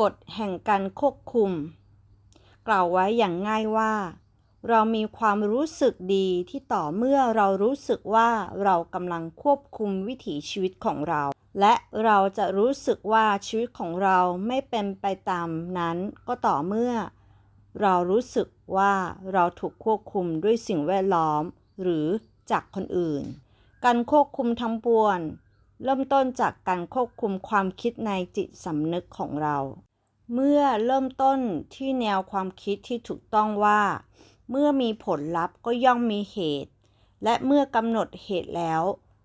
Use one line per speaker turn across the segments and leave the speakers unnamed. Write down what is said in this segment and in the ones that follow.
กฎแห่งการควบคุม กล่าวไว้อย่างง่ายว่า เรามีความรู้สึกดีที่ต่อเมื่อเรารู้สึกว่าเรากำลังควบคุมวิถีชีวิตของเรา และเราจะรู้สึกว่าชีวิตของเราไม่เป็นไปตามนั้นก็ต่อเมื่อ เรารู้สึกว่าเราถูกควบคุมด้วยสิ่งแวดล้อม หรือจากคนอื่น การควบคุมทั้งปวงเริ่มต้นจากการควบคุมความคิดในจิตสำนึกของเรา เมื่อเริ่มต้นที่แนวความคิดที่ถูกต้องว่า เมื่อมีผลลัพธ์ก็ย่อมมีเหตุ และเมื่อกำหนดเหตุแล้ว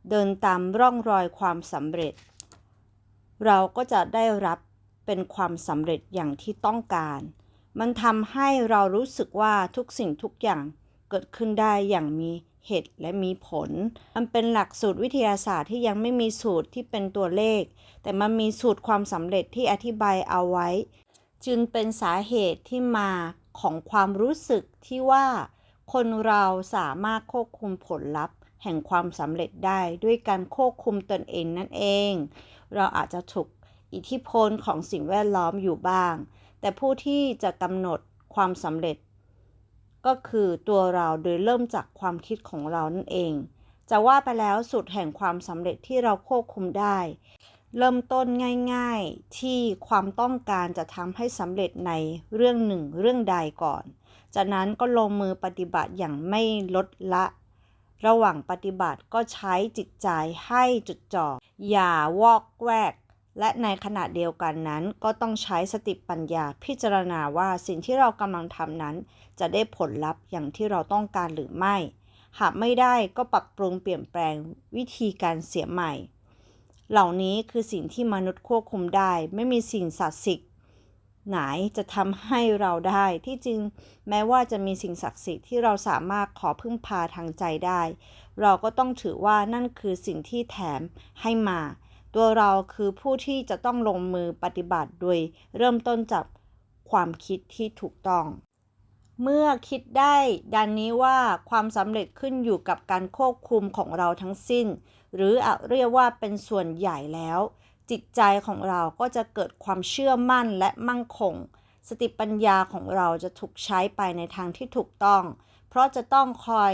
เดินตามร่องรอยความสำเร็จ เราก็จะได้รับเป็นความสำเร็จอย่างที่ต้องการ มันทำให้เรารู้สึกว่าทุกสิ่งทุกอย่างเกิดขึ้นได้อย่างมี เหตุและมีผล มันเป็นหลักสูตรวิทยาศาสตร์ที่ยังไม่มีสูตรที่เป็นตัวเลข แต่มันมีสูตรความสำเร็จที่อธิบายเอาไว้ จึงเป็นสาเหตุที่มาของความรู้สึกที่ว่า คนเราสามารถควบคุมผลลัพธ์แห่งความสำเร็จได้ด้วยการควบคุมตนเองนั่นเอง เราอาจจะถูกอิทธิพลของสิ่งแวดล้อมอยู่บ้าง แต่ผู้ที่จะกำหนดความสำเร็จ ก็คือตัวเราโดยเริ่มจากความคิดของเรานั่นเอง จะว่าไปแล้วสูตรแห่งความสำเร็จที่เราควบคุมได้ เริ่มต้นง่ายๆ ที่ความต้องการจะทำให้สำเร็จในเรื่องหนึ่งเรื่องใดก่อน จากนั้นก็ลงมือปฏิบัติอย่างไม่ลดละ ระหว่างปฏิบัติก็ใช้จิตใจให้จุดจ่ออย่าวอกแวก และในขณะเดียวกันนั้นก็ต้องใช้สติปัญญาพิจารณาว่าสิ่งที่เรากำลังทำนั้น จะได้ผลลัพธ์อย่างที่เราต้องการหรือไม่ หากไม่ได้ก็ปรับปรุงเปลี่ยนแปลงวิธีการเสียใหม่ เหล่านี้คือสิ่งที่มนุษย์ควบคุมได้ ไม่มีสิ่งศักดิ์สิทธิ์ไหนจะทำให้เราได้ที่จริงแม้ว่าจะมีสิ่งศักดิ์สิทธิ์ที่เราสามารถขอพึ่งพาทางใจได้ เราก็ต้องถือว่านั่นคือสิ่งที่แถมให้มา ตัวเราคือผู้ที่จะต้องลงมือปฏิบัติโดยเริ่มต้นจากความคิดที่ถูกต้อง เมื่อคิดได้ดังนี้ว่าความสำเร็จขึ้นอยู่กับการควบคุมของเราทั้งสิ้น หรืออาจเรียกว่าเป็นส่วนใหญ่แล้ว จิตใจของเราก็จะเกิดความเชื่อมั่นและมั่นคง สติปัญญาของเราจะถูกใช้ไปในทางที่ถูกต้อง เพราะจะต้องคอย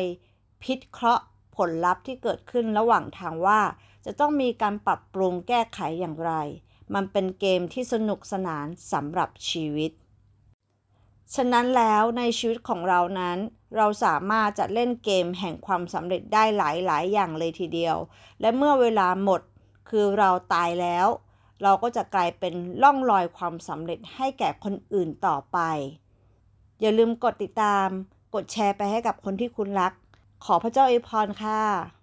พิเคราะห์ ผลลัพธ์ที่เกิดขึ้นระหว่างทางว่า จะต้องมีการปรับปรุงแก้ไขอย่างไร มันเป็นเกมที่สนุกสนานสำหรับชีวิต ฉะนั้นแล้วในชีวิตของเรานั้น เราสามารถจะเล่นเกมแห่งความสำเร็จได้หลายๆ อย่างเลยทีเดียว และเมื่อเวลาหมดคือเราตายแล้ว เราก็จะกลายเป็นล่องรอยความสำเร็จให้แก่คนอื่นต่อไป อย่าลืมกดติดตาม กดแชร์ไปให้กับคนที่คุณรัก ขอพระเจ้าอวยพรค่ะ